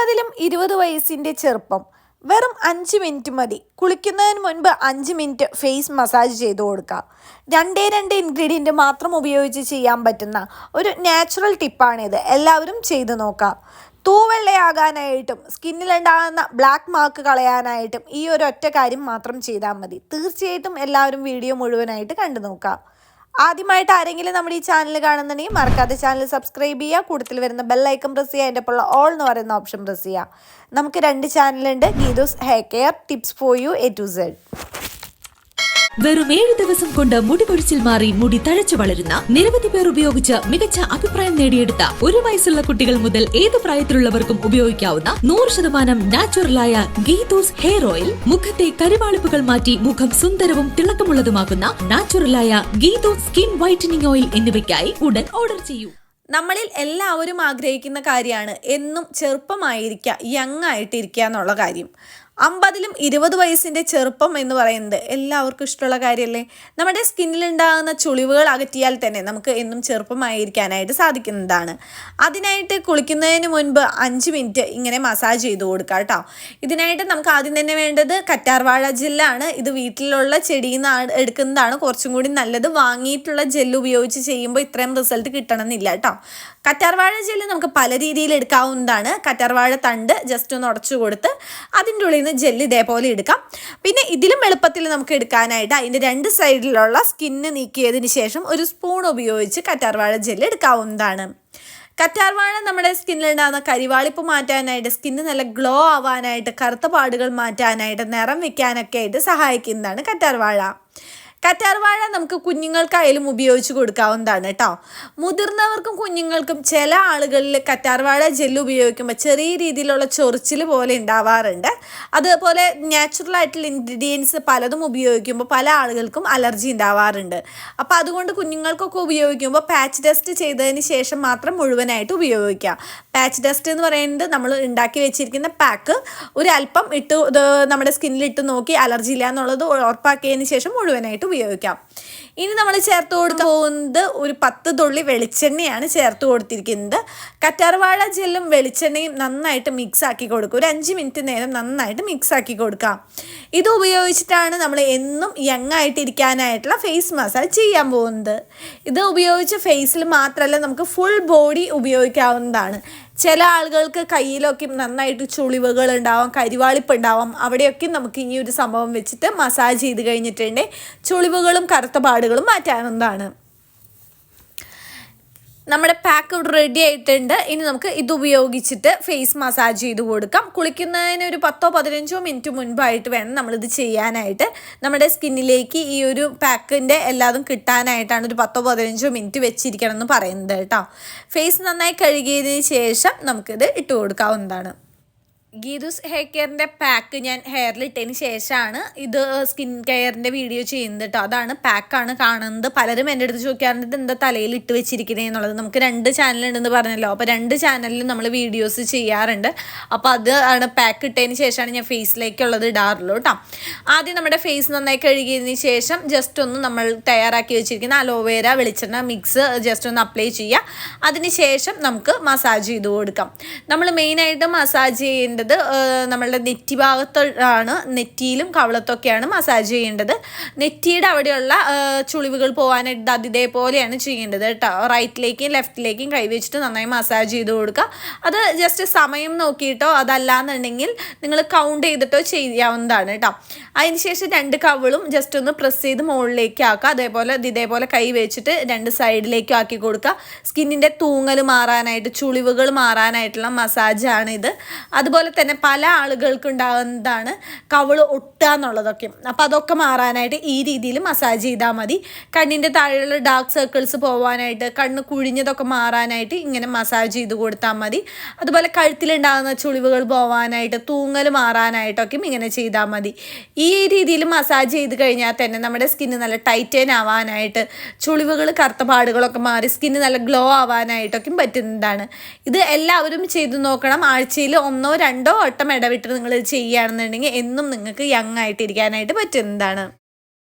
അമ്പതിലും ഇരുപത് വയസ്സിന്റെ ചെറുപ്പം. വെറും അഞ്ച് മിനിറ്റ് മതി. കുളിക്കുന്നതിന് മുൻപ് അഞ്ച് മിനിറ്റ് ഫേസ് മസാജ് ചെയ്ത് കൊടുക്കുക. രണ്ടേ രണ്ട് ഇൻഗ്രീഡിയന്റ് മാത്രം ഉപയോഗിച്ച് ചെയ്യാൻ പറ്റുന്ന ഒരു നാച്ചുറൽ ടിപ്പാണിത്. എല്ലാവരും ചെയ്ത് നോക്കുക തൂവെള്ളയാകാനായിട്ടും സ്കിന്നിലുണ്ടാകുന്ന ബ്ലാക്ക് മാർക്ക് കളയാനായിട്ടും ഈ ഒരു ഒറ്റ കാര്യം മാത്രം ചെയ്താൽ മതി. തീർച്ചയായിട്ടും എല്ലാവരും വീഡിയോ മുഴുവനായിട്ട് കണ്ടു നോക്കുക ആദ്യമായിട്ട് ആരെങ്കിലും നമ്മുടെ ഈ ചാനൽ കാണുന്നുണ്ടെങ്കിൽ മറക്കാതെ ചാനൽ സബ്സ്ക്രൈബ് ചെയ്യുക. കൂടുതൽ വരുന്ന ബെല്ലൈക്കൺ പ്രസ് ചെയ്യുക. അതിന്റെ ഒപ്പമുള്ള ഓൾ എന്ന് പറയുന്ന ഓപ്ഷൻ പ്രസ് ചെയ്യുക. നമുക്ക് രണ്ട് ചാനലുണ്ട് Geethu's hair care tips for you A to Z വെറും ഏഴ് ദിവസം കൊണ്ട് മുടി കൊഴിച്ചിൽ മാറി മുടി തഴച്ചു വളരുന്ന നിരവധി പേർ ഉപയോഗിച്ച് മികച്ച അഭിപ്രായം നേടിയെടുത്ത ഒരു വയസ്സുള്ള കുട്ടികൾ മുതൽ ഏത് പ്രായത്തിലുള്ളവർക്കും ഉപയോഗിക്കാവുന്ന നൂറ് ശതമാനം നാച്ചുറലായ ഗീതൂസ് ഹെയർ ഓയിൽ മുഖത്തെ കരിവാളിപ്പുകൾ മാറ്റി മുഖം സുന്ദരവും തിളക്കമുള്ളതുമാക്കുന്ന നാച്ചുറലായ ഗീതൂസ് സ്കിൻ വൈറ്റനിങ് ഓയിൽ എന്നിവയ്ക്കായി ഉടൻ ഓർഡർ ചെയ്യൂ. നമ്മളിൽ എല്ലാവരും ആഗ്രഹിക്കുന്ന കാര്യമാണ് എന്നും ചെറുപ്പമായിരിക്കുക യങ് ആയിട്ടിരിക്കുക എന്നുള്ള കാര്യം. അമ്പതിലും ഇരുപത് വയസ്സിന്റെ ചെറുപ്പം എന്ന് പറയുന്നത് എല്ലാവർക്കും ഇഷ്ടമുള്ള കാര്യമല്ലേ? നമ്മുടെ സ്കിന്നിലുണ്ടാകുന്ന ചുളിവുകൾ അകറ്റിയാൽ തന്നെ നമുക്ക് എന്നും ചെറുപ്പമായിരിക്കാനായിട്ട് സാധിക്കുന്നതാണ്. അതിനായിട്ട് കുളിക്കുന്നതിന് മുൻപ് അഞ്ച് മിനിറ്റ് ഇങ്ങനെ മസാജ് ചെയ്ത് കൊടുക്കുക കേട്ടോ. ഇതിനായിട്ട് നമുക്ക് ആദ്യം തന്നെ വേണ്ടത് കറ്റാർവാഴ ജെല്ലാണ്. ഇത് വീട്ടിലുള്ള ചെടിയിൽ നിന്ന് എടുക്കുന്നതാണ്. കുറച്ചും കൂടി നല്ലത്. വാങ്ങിയിട്ടുള്ള ജെല്ല് ഉപയോഗിച്ച് ചെയ്യുമ്പോൾ ഇത്രയും റിസൾട്ട് കിട്ടണമെന്നില്ല കേട്ടോ. കറ്റാർവാഴ ജെല്ല് നമുക്ക് പല രീതിയിൽ എടുക്കാവുന്നതാണ്. കറ്റാർവാഴ തണ്ട് ജസ്റ്റ് ഒന്ന് ഉടച്ചു കൊടുത്ത് അതിന്റെ ഉള്ളിൽ നിന്ന് ജെല്ല് ഇതേപോലെ എടുക്കാം. പിന്നെ ഇതിലും എളുപ്പത്തിൽ നമുക്ക് എടുക്കാനായിട്ട് അതിന്റെ രണ്ട് സൈഡിലുള്ള സ്കിന്ന് നീക്കിയതിന് ശേഷം ഒരു സ്പൂൺ ഉപയോഗിച്ച് കറ്റാർവാഴ ജെല്ല് എടുക്കാവുന്നതാണ്. കറ്റാർവാഴ നമ്മുടെ സ്കിന്നിലുണ്ടാകുന്ന കരിവാളിപ്പ് മാറ്റാനായിട്ട് സ്കിന്ന് നല്ല ഗ്ലോ ആവാനായിട്ട് കറുത്ത പാടുകൾ മാറ്റാനായിട്ട് നിറം വെക്കാനൊക്കെ ആയിട്ട് സഹായിക്കുന്നതാണ് കറ്റാർവാഴ. കറ്റാർവാഴ നമുക്ക് കുഞ്ഞുങ്ങൾക്കായാലും ഉപയോഗിച്ച് കൊടുക്കാവുന്നതാണ് കേട്ടോ. മുതിർന്നവർക്കും കുഞ്ഞുങ്ങൾക്കും ചില ആളുകളിൽ കറ്റാർവാഴ ജെല്ല് ഉപയോഗിക്കുമ്പോൾ ചെറിയ രീതിയിലുള്ള ചൊറിച്ചിൽ പോലെ ഉണ്ടാവാറുണ്ട്. അതുപോലെ നാച്ചുറൽ ആയിട്ടുള്ള ഇൻഗ്രീഡിയൻസ് പലതും ഉപയോഗിക്കുമ്പോൾ പല ആളുകൾക്കും അലർജി ഉണ്ടാവാറുണ്ട്. അപ്പോൾ അതുകൊണ്ട് കുഞ്ഞുങ്ങൾക്കൊക്കെ ഉപയോഗിക്കുമ്പോൾ പാച്ച് ടെസ്റ്റ് ചെയ്തതിന് ശേഷം മാത്രം മുഴുവനായിട്ട് ഉപയോഗിക്കുക പാച്ച് ടെസ്റ്റ് എന്ന് പറയുന്നത് നമ്മൾ ഉണ്ടാക്കി വെച്ചിരിക്കുന്ന പാക്ക് ഒരു അല്പം ഇട്ട് നമ്മുടെ സ്കിന്നിൽ ഇട്ട് നോക്കി അലർജി ഇല്ല എന്നുള്ളത് ഉറപ്പാക്കിയതിന് ശേഷം മുഴുവനായിട്ട് ഉപയോഗിക്കാം. ഇനി നമ്മൾ ചേർത്ത് കൊടുക്കാൻ പോകുന്നത് ഒരു പത്ത് തുള്ളി വെളിച്ചെണ്ണയാണ് ചേർത്ത് കൊടുത്തിരിക്കുന്നത്. കറ്റാർവാഴ ജെല്ലും വെളിച്ചെണ്ണയും നന്നായിട്ട് മിക്സ് ആക്കി കൊടുക്കുക. ഒരു അഞ്ച് മിനിറ്റ് നേരം നന്നായിട്ട് മിക്സ് ആക്കി കൊടുക്കാം. ഇത് ഉപയോഗിച്ചിട്ടാണ് നമ്മൾ എന്നും യങ് ആയിട്ടിരിക്കാനായിട്ടുള്ള ഫേസ് മസാജ് ചെയ്യാൻ പോകുന്നത്. ഇത് ഉപയോഗിച്ച് ഫേസിൽ മാത്രമല്ല നമുക്ക് ഫുൾ ബോഡി ഉപയോഗിക്കാവുന്നതാണ്. ചില ആളുകൾക്ക് കയ്യിലൊക്കെ നന്നായിട്ട് ചുളിവുകൾ ഉണ്ടാവാം കരിവാളിപ്പ് ഉണ്ടാവാം അവിടെയൊക്കെ നമുക്ക് ഈ ഒരു സംഭവം വെച്ചിട്ട് മസാജ് ചെയ്ത് കഴിഞ്ഞിട്ടുണ്ടെങ്കിൽ ചുളിവുകളും കറുത്ത പാടുകളും മാറ്റാവുന്നതാണ്. നമ്മുടെ പാക്ക് റെഡി ആയിട്ടുണ്ട്. ഇനി നമുക്ക് ഇത് ഉപയോഗിച്ചിട്ട് ഫേസ് മസാജ് ചെയ്ത് കൊടുക്കാം. കുളിക്കുന്നതിന് ഒരു പത്തോ പതിനഞ്ചോ മിനിറ്റ് മുൻപായിട്ട് വേണം നമ്മളിത് ചെയ്യാനായിട്ട്. നമ്മുടെ സ്കിന്നിലേക്ക് ഈ ഒരു പാക്കിന്റെ എല്ലാതും കിട്ടാനായിട്ടാണ് ഒരു പത്തോ പതിനഞ്ചോ മിനിറ്റ് വെച്ചിരിക്കണം എന്ന് പറയുന്നത് കേട്ടോ. ഫേസ് നന്നായി കഴുകിയതിന് ശേഷം നമുക്കിത് ഇട്ട് കൊടുക്കാവുന്നതാണ്. ഗീതുസ് ഹെയർ കെയറിന്റെ പാക്ക് ഞാൻ ഹെയറിൽ ഇട്ടതിന് ശേഷമാണ് ഇത് സ്കിൻ കെയറിന്റെ വീഡിയോ ചെയ്യുന്നത് കേട്ടോ അതാണ് പാക്കാണ് കാണുന്നത്. പലരും എന്റെ അടുത്ത് ചോദിക്കാറുണ്ട് ഇത് എന്താ തലയിൽ ഇട്ട് വെച്ചിരിക്കുന്നത് എന്നുള്ളത്. നമുക്ക് രണ്ട് ചാനലുണ്ടെന്ന് പറഞ്ഞല്ലോ. അപ്പോൾ രണ്ട് ചാനലിലും നമ്മൾ വീഡിയോസ് ചെയ്യാറുണ്ട്. അപ്പോൾ അത് ആണ് പാക്ക് ഇട്ടതിന് ശേഷമാണ് ഞാൻ ഫേസിലേക്കുള്ളത് ഇടാറുള്ളൂ കേട്ടോ ആദ്യം നമ്മുടെ ഫേസ് നന്നായി കഴുകിയതിന് ശേഷം ജസ്റ്റ് ഒന്ന് നമ്മൾ തയ്യാറാക്കി വെച്ചിരിക്കുന്ന അലോവേര വെളിച്ചെണ്ണ മിക്സ് ജസ്റ്റ് ഒന്ന് അപ്ലൈ ചെയ്യുക. അതിന് ശേഷം നമുക്ക് മസാജ് ചെയ്ത് കൊടുക്കാം. നമ്മൾ മെയിനായിട്ട് മസാജ് ചെയ്യേണ്ടത് ചെയ്യേണ്ടത് നമ്മളുടെ നെറ്റി ഭാഗത്താണ് നെറ്റിയിലും കവളത്തൊക്കെയാണ് മസാജ് ചെയ്യേണ്ടത്. നെറ്റിയുടെ അവിടെയുള്ള ചുളിവുകൾ പോകാനായിട്ട് അത് ഇതേപോലെയാണ് ചെയ്യേണ്ടത് കേട്ടോ. റൈറ്റിലേക്കും ലെഫ്റ്റിലേക്കും കൈവച്ചിട്ട് നന്നായി മസാജ് ചെയ്ത് കൊടുക്കുക. അത് ജസ്റ്റ് സമയം നോക്കിയിട്ടോ അതല്ലാന്നുണ്ടെങ്കിൽ നിങ്ങൾ കൗണ്ട് ചെയ്തിട്ടോ ചെയ്യാവുന്നതാണ് കേട്ടോ. അതിനുശേഷം രണ്ട് കവളും ജസ്റ്റ് ഒന്ന് പ്രസ് ചെയ്ത് മുകളിലേക്ക് ആക്കുക. അതേപോലെ ഇതേപോലെ കൈ വെച്ചിട്ട് രണ്ട് സൈഡിലേക്കും ആക്കി കൊടുക്കുക. സ്കിന്നിന്റെ തൂങ്ങൽ മാറാനായിട്ട് ചുളിവുകൾ മാറാനായിട്ടുള്ള മസാജാണ് ഇത്. അതുപോലെ തന്നെ പല ആളുകൾക്ക് ഉണ്ടാകുന്നതാണ് കവിൾ ഒട്ടുക എന്നുള്ളതൊക്കെ. അപ്പോൾ അതൊക്കെ മാറാനായിട്ട് ഈ രീതിയിൽ മസാജ് ചെയ്താൽ മതി. കണ്ണിന്റെ താഴെയുള്ള ഡാർക്ക് സർക്കിൾസ് പോകാനായിട്ട് കണ്ണ് കുഴിഞ്ഞതൊക്കെ മാറാനായിട്ട് ഇങ്ങനെ മസാജ് ചെയ്ത് കൊടുത്താൽ മതി. അതുപോലെ കഴുത്തിലുണ്ടാകുന്ന ചുളിവുകൾ പോകാനായിട്ട് തൂങ്ങൽ മാറാനായിട്ടൊക്കെ ഇങ്ങനെ ചെയ്താൽ മതി. ഈ രീതിയിൽ മസാജ് ചെയ്ത് കഴിഞ്ഞാൽ തന്നെ നമ്മുടെ സ്കിന്ന് നല്ല ടൈറ്റൻ ആവാനായിട്ട് ചുളിവുകൾ കറുത്ത പാടുകളൊക്കെ മാറി സ്കിന്ന് നല്ല ഗ്ലോ ആവാനായിട്ടൊക്കെ പറ്റുന്നതാണ്. ഇത് എല്ലാവരും ചെയ്തു നോക്കണം. ആഴ്ചയിൽ ഒന്നോ രണ്ടോ വട്ടം ഇടവിട്ട് നിങ്ങൾ ചെയ്യുകയാണെന്നുണ്ടെങ്കിൽ എന്നും നിങ്ങൾക്ക് യങ് ആയിട്ടിരിക്കാനായിട്ട് പറ്റുന്നതാണ്